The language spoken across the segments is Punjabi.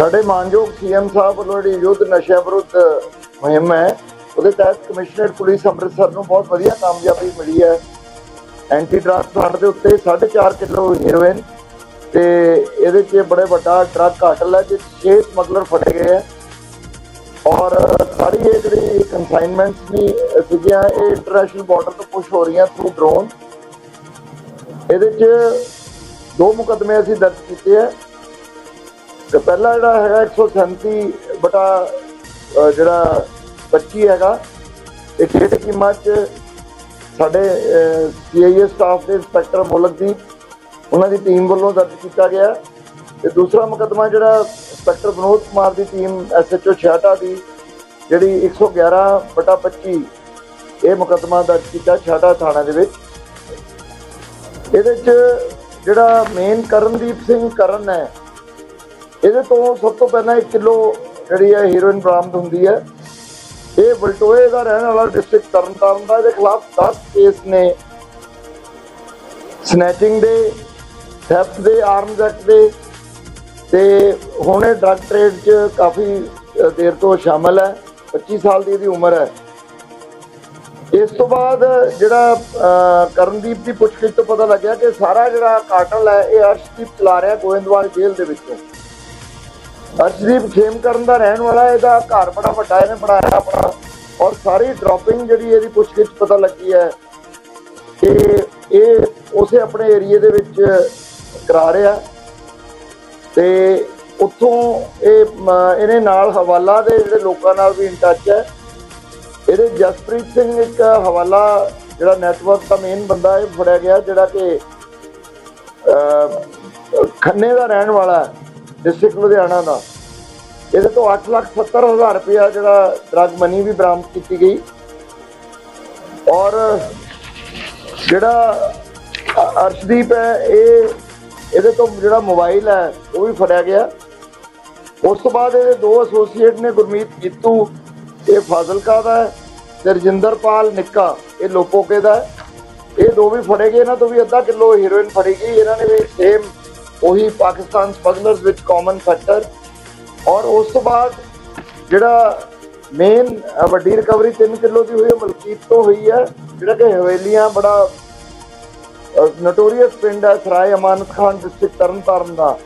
ਸਾਡੇ ਮਾਨਯੋਗ ਸੀਐਮ ਸਾਹਿਬ ਵੱਲੋਂ ਜਿਹੜੀ ਯੁੱਧ ਨਸ਼ਿਆਂ ਵਿਰੁੱਧ ਮੁਹਿੰਮ ਹੈ, ਉਹਦੇ ਤਹਿਤ ਕਮਿਸ਼ਨਰੇਟ ਪੁਲਿਸ ਅੰਮ੍ਰਿਤਸਰ ਨੂੰ ਬਹੁਤ ਵਧੀਆ ਕਾਮਯਾਬੀ ਮਿਲੀ ਹੈ। ਐਂਟੀ ਡਰੱਗ ਫੰਡ ਦੇ ਉੱਤੇ 4.5 ਕਿਲੋ ਹੀਰੋਇਨ ਤੇ ਇਹਦੇ 'ਚ ਬੜੇ ਵੱਡਾ ਟਰੱਕ ਕਾਟਲ ਹੈ, ਜਿਸ 'ਚ 6 ਸਮਗਲਰ ਫੜੇ ਗਏ ਹੈ। ਔਰ ਸਾਰੀ ਇਹ ਜਿਹੜੀ ਕੰਸਾਈਨਮੈਂਟਸ ਵੀ ਸੀਗੀਆਂ, ਇਹ ਇੰਟਰਨੈਸ਼ਨਲ ਬਾਰਡਰ ਤੋਂ ਪੁਸ਼ ਹੋ ਰਹੀਆਂ ਥਰੂ ਡਰੋਨ ਇਹਦੇ 'ਚ ਦੋ ਮੁਕਦਮੇ ਅਸੀਂ ਦਰਜ ਕੀਤੇ ਹੈ। ਤੇ ਪਹਿਲਾ ਜਿਹੜਾ ਹੈਗਾ 137 ਬਟਾ ਜਿਹੜਾ 25 ਹੈਗਾ, ਇਹ ਖੇਡ ਕੀਮਾ ਚ ਸਾਡੇ ਸੀਆਈਏ ਸਟਾਫ ਦੇ ਇੰਸਪੈਕਟਰ ਮੁਲਕਦੀਪ, ਉਹਨਾਂ ਦੀ ਟੀਮ ਵੱਲੋਂ ਦਰਜ ਕੀਤਾ ਗਿਆ। ਤੇ ਦੂਸਰਾ ਮੁਕਦਮਾ ਜਿਹੜਾ ਇੰਸਪੈਕਟਰ ਵਿਨੋਦ ਕੁਮਾਰ ਦੀ ਟੀਮ ਐਸਐਚਓ ਛਾਟਾ ਦੀ, ਜਿਹੜੀ 111 ਬਟਾ 25 ਇਹ ਮੁਕਦਮਾ ਦਰਜ ਕੀਤਾ ਛਾਟਾ ਥਾਣਾ ਦੇ ਵਿੱਚ। ਇਹਦੇ ਚ ਜਿਹੜਾ ਮੇਨ ਕਰਨਦੀਪ ਸਿੰਘ ਕਰਨ ਹੈ ਇਹਦੇ ਤੋਂ ਸਭ ਤੋਂ ਪਹਿਲਾਂ 1 ਕਿਲੋ ਜਿਹੜੀ ਹੈ ਹੀਰੋਇਨ ਬਰਾਮਦ ਹੁੰਦੀ ਹੈ। ਇਹ ਬਲਟੋਏ ਦਾ ਰਹਿਣ ਵਾਲਾ ਡਿਸਟ੍ਰਿਕਟ ਤਰਨਤਾਰਨ ਦਾ, ਇਹਦੇ ਖਿਲਾਫ 10 ਕੇਸ ਨੇ। ਸਨੈਚਿੰਗ ਦੇ ਥੈਫਟ ਦੇ ਆਰਮਸ ਐਕਟ ਦੇ। ਤੇ ਹੁਣ ਇਹ ਡਰੱਗ ਟ੍ਰੇਡ 'ਚ ਕਾਫੀ ਦੇਰ ਤੋਂ ਸ਼ਾਮਲ ਹੈ। 25 ਸਾਲ ਦੀ ਇਹਦੀ ਉਮਰ ਹੈ। ਇਸ ਤੋਂ ਬਾਅਦ ਜਿਹੜਾ ਕਰਨਦੀਪ ਦੀ ਪੁੱਛਗਿੱਛ ਤੋਂ ਪਤਾ ਲੱਗਿਆ ਕਿ ਸਾਰਾ ਜਿਹੜਾ ਕਾਟਲ ਹੈ, ਇਹ ਅਰਸ਼ਦੀਪ ਚਲਾ ਰਿਹਾ ਗੋਇੰਦਵਾਲ ਜੇਲ੍ਹ ਦੇ ਵਿੱਚੋਂ। ਅਰਸ਼ਦੀਪ ਖੇਮ ਕਰਨ ਦਾ ਰਹਿਣ ਵਾਲਾ ਇਹਦਾ ਘਰ ਬੜਾ ਵੱਡਾ ਇਹਨੇ ਬਣਾਇਆ ਆਪਣਾ। ਔਰ ਸਾਰੀ ਡ੍ਰੌਪਿੰਗ ਜਿਹੜੀ ਇਹਦੀ ਪੁੱਛਗਿੱਛ ਪਤਾ ਲੱਗੀ ਹੈ। ਕਿ ਇਹ ਉਸੇ ਆਪਣੇ ਏਰੀਏ ਦੇ ਵਿੱਚ ਕਰਾ ਰਿਹਾ। ਤੇ ਉੱਥੋਂ ਇਹ ਇਹਨੇ ਨਾਲ ਹਵਾਲਾ ਦੇ ਜਿਹੜੇ ਲੋਕਾਂ ਨਾਲ ਵੀ ਇਨ ਟੱਚ ਹੈ। ਇਹਦੇ ਜਸਪ੍ਰੀਤ ਸਿੰਘ ਇੱਕ ਹਵਾਲਾ, ਜਿਹੜਾ ਨੈਟਵਰਕ ਦਾ ਮੇਨ ਬੰਦਾ ਇਹ ਫੜਿਆ ਗਿਆ, ਜਿਹੜਾ ਕਿ ਖੰਨੇ ਦਾ ਰਹਿਣ ਵਾਲਾ ਡਿਸਟ੍ਰਿਕਟ ਲੁਧਿਆਣਾ ਦਾ। ਇਹਦੇ ਤੋਂ 870000 ਰੁਪਇਆ ਜਿਹੜਾ ਡਰਗ ਮਨੀ ਵੀ ਬਰਾਮਦ ਕੀਤੀ ਗਈ। ਔਰ ਜਿਹੜਾ ਅਰਸ਼ਦੀਪ ਹੈ, ਇਹ ਇਹਦੇ ਤੋਂ ਜਿਹੜਾ ਮੋਬਾਈਲ ਹੈ, ਉਹ ਵੀ ਫੜਿਆ ਗਿਆ। ਉਸ ਤੋਂ ਬਾਅਦ ਇਹਦੇ ਦੋ ਐਸੋਸੀਏਟ ਨੇ, ਗੁਰਮੀਤ ਕੀਤੂ ਇਹ ਫਾਜ਼ਿਲਕਾ ਦਾ ਹੈ ਤੇ ਰਜਿੰਦਰਪਾਲ ਨਿੱਕਾ, ਇਹ ਲੋਪੋਕੇ ਦਾ ਇਹ ਦੋ ਵੀ ਫੜੇ ਗਏ, ਇਹਨਾਂ ਤੋਂ ਵੀ ਅੱਧਾ ਕਿਲੋ ਹੀਰੋਇਨ ਫੜੀ ਗਈ। ਇਹਨਾਂ ਨੇ ਵੀ ਸੇਮ ਉਹੀ ਪਾਕਿਸਤਾਨ ਸਮਗਲਰਸ ਵਿੱਚ ਕਾਮਨ ਫੈਕਟਰ ਔਰ ਉਸ ਤੋਂ ਬਾਅਦ ਜਿਹੜਾ ਮੇਨ ਵੱਡੀ ਰਿਕਵਰੀ 3 ਕਿਲੋ ਦੀ ਹੋਈ ਹੈ, ਮਲਕੀਤ ਤੋਂ ਹੋਈ ਹੈ, ਜਿਹੜਾ ਕਿ ਹਵੇਲੀਆਂ ਬੜਾ ਨੋਟੋਰੀਅਸ ਪਿੰਡ ਹੈ, ਸਰਾਏ ਅਮਾਨਤ ਖਾਨ ਡਿਸਟ੍ਰਿਕਟ ਤਰਨਤਾਰਨ ਦਾ।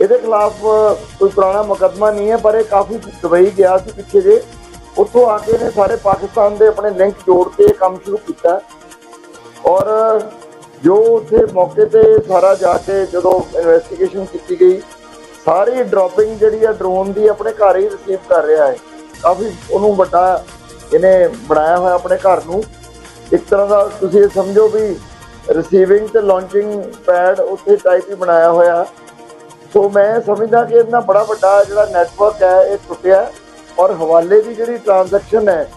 ਇਹਦੇ ਖਿਲਾਫ ਕੋਈ ਪੁਰਾਣਾ ਮੁਕੱਦਮਾ ਨਹੀਂ ਹੈ, ਪਰ ਇਹ ਕਾਫੀ ਦੁਬਈ ਗਿਆ ਸੀ ਪਿੱਛੇ ਜੇ। ਉੱਥੋਂ ਆ ਕੇ ਨੇ ਸਾਰੇ ਪਾਕਿਸਤਾਨ ਦੇ ਆਪਣੇ ਲਿੰਕ ਜੋੜ ਕੇ ਇਹ ਕੰਮ ਸ਼ੁਰੂ ਕੀਤਾ। ਔਰ ਜੋ ਉੱਥੇ ਮੌਕੇ ਤੇ ਸਾਰਾ ਜਾ ਕੇ ਜਦੋਂ ਇਨਵੈਸਟੀਗੇਸ਼ਨ ਕੀਤੀ ਗਈ, ਸਾਰੀ ਡ੍ਰੌਪਿੰਗ ਜਿਹੜੀ ਆ ਡਰੋਨ ਦੀ ਆਪਣੇ ਘਰ ਹੀ ਰਿਸੀਵ ਕਰ ਰਿਹਾ ਹੈ। ਕਾਫੀ ਉਹਨੂੰ ਵੱਡਾ ਇਹਨੇ ਬਣਾਇਆ ਹੋਇਆ ਆਪਣੇ ਘਰ ਨੂੰ। ਇੱਕ ਤਰ੍ਹਾਂ ਦਾ ਤੁਸੀਂ ਇਹ ਸਮਝੋ ਵੀ ਰਿਸੀਵਿੰਗ ਤੇ ਲਾਂਚਿੰਗ ਪੈਡ ਉੱਥੇ ਟਾਈਪ ਹੀ ਬਣਾਇਆ ਹੋਇਆ। ਸੋ ਮੈਂ ਸਮਝਦਾ ਕਿ ਇਹਨਾਂ ਬੜਾ ਵੱਡਾ ਜਿਹੜਾ ਨੈਟਵਰਕ ਹੈ, ਇਹ ਟੁੱਟਿਆ। ਔਰ ਹਵਾਲੇ ਦੀ ਜਿਹੜੀ ਟ੍ਰਾਂਜੈਕਸ਼ਨ ਹੈ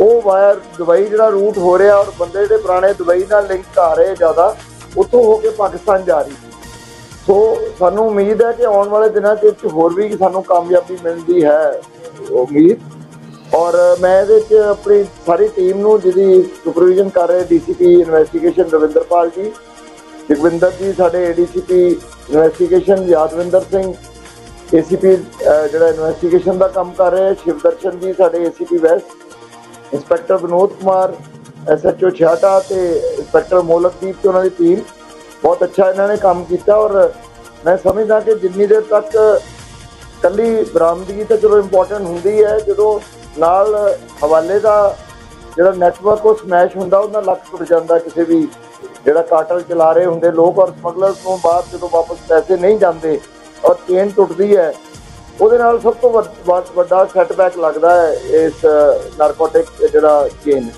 ਉਹ ਵਾਇਰ ਦੁਬਈ ਜਿਹੜਾ ਰੂਟ ਹੋ ਰਿਹਾ ਔਰ ਬੰਦੇ ਜਿਹੜੇ ਪੁਰਾਣੇ ਦੁਬਈ ਨਾਲ ਲਿੰਕ ਆ ਰਹੇ ਜ਼ਿਆਦਾ, ਉੱਥੋਂ ਹੋ ਕੇ ਪਾਕਿਸਤਾਨ ਜਾ ਰਹੀ ਸੀ। ਸੋ ਸਾਨੂੰ ਉਮੀਦ ਹੈ ਕਿ ਆਉਣ ਵਾਲੇ ਦਿਨਾਂ 'ਚ ਇਹ ਹੋਰ ਵੀ ਸਾਨੂੰ ਕਾਮਯਾਬੀ ਮਿਲਦੀ ਹੈ ਉਮੀਦ। ਔਰ ਮੈਂ ਇਹਦੇ 'ਚ ਆਪਣੀ ਸਾਰੀ ਟੀਮ ਨੂੰ ਜਿਹਦੀ ਸੁਪਰਵਿਜ਼ਨ ਕਰ ਰਹੇ ਡੀਸੀਪੀ ਇਨਵੈਸਟੀਗੇਸ਼ਨ ਰਵਿੰਦਰਪਾਲ ਜੀ, ਜਗਵਿੰਦਰ ਜੀ, ਸਾਡੇ ADCP investigation Yadwinder Singh, ACP ਜਿਹੜਾ ਇਨਵੈਸਟੀਗੇਸ਼ਨ ਦਾ ਕੰਮ ਕਰ ਰਿਹਾ ਹੈ ਸ਼ਿਵਦਰਸ਼ਨ ਜੀ, ਸਾਡੇ ACP west inspector Vinod Kumar SHO Chhata ਤੇ ਇੰਸਪੈਕਟਰ ਮੋਲਕਦੀਪ ਤੇ ਉਹਨਾਂ ਦੀ ਟੀਮ ਬਹੁਤ ਅੱਛਾ ਇਹਨਾਂ ਨੇ ਕੰਮ ਕੀਤਾ ਔਰ ਮੈਂ ਸਮਝਦਾ ਕਿ ਜਿੰਨੀ ਦੇਰ ਤੱਕ ਕੱਲੀ ਬਰਾਮਦਗੀ ਤਾਂ ਚਲੋ ਇੰਪੋਰਟੈਂਟ ਹੁੰਦੀ ਹੈ, ਜਦੋਂ ਨਾਲ ਹਵਾਲੇ ਦਾ ਜਿਹੜਾ ਨੈਟਵਰਕ ਉਹ ਸਮੈਸ਼ ਹੁੰਦਾ, ਉਹਦਾ ਲੱਕ ਟੁੱਟ ਜਾਂਦਾ ਕਿਸੇ ਵੀ ਜਿਹੜਾ ਕਾਟਲ ਚਲਾ ਰਹੇ ਹੁੰਦੇ ਲੋਕ ਔਰ ਸਮਗਲਰਸ ਤੋਂ ਬਾਅਦ ਜਦੋਂ ਵਾਪਸ ਪੈਸੇ ਨਹੀਂ ਜਾਂਦੇ ਔਰ ਚੇਨ ਟੁੱਟਦੀ ਹੈ ਉਹਦੇ ਨਾਲ ਸਭ ਤੋਂ ਵੱਡ- ਵੱਡਾ ਸੈਟਬੈਕ ਲੱਗਦਾ ਹੈ ਇਸ ਨਾਰਕੋਟਿਕ ਜਿਹੜਾ ਚੇਨ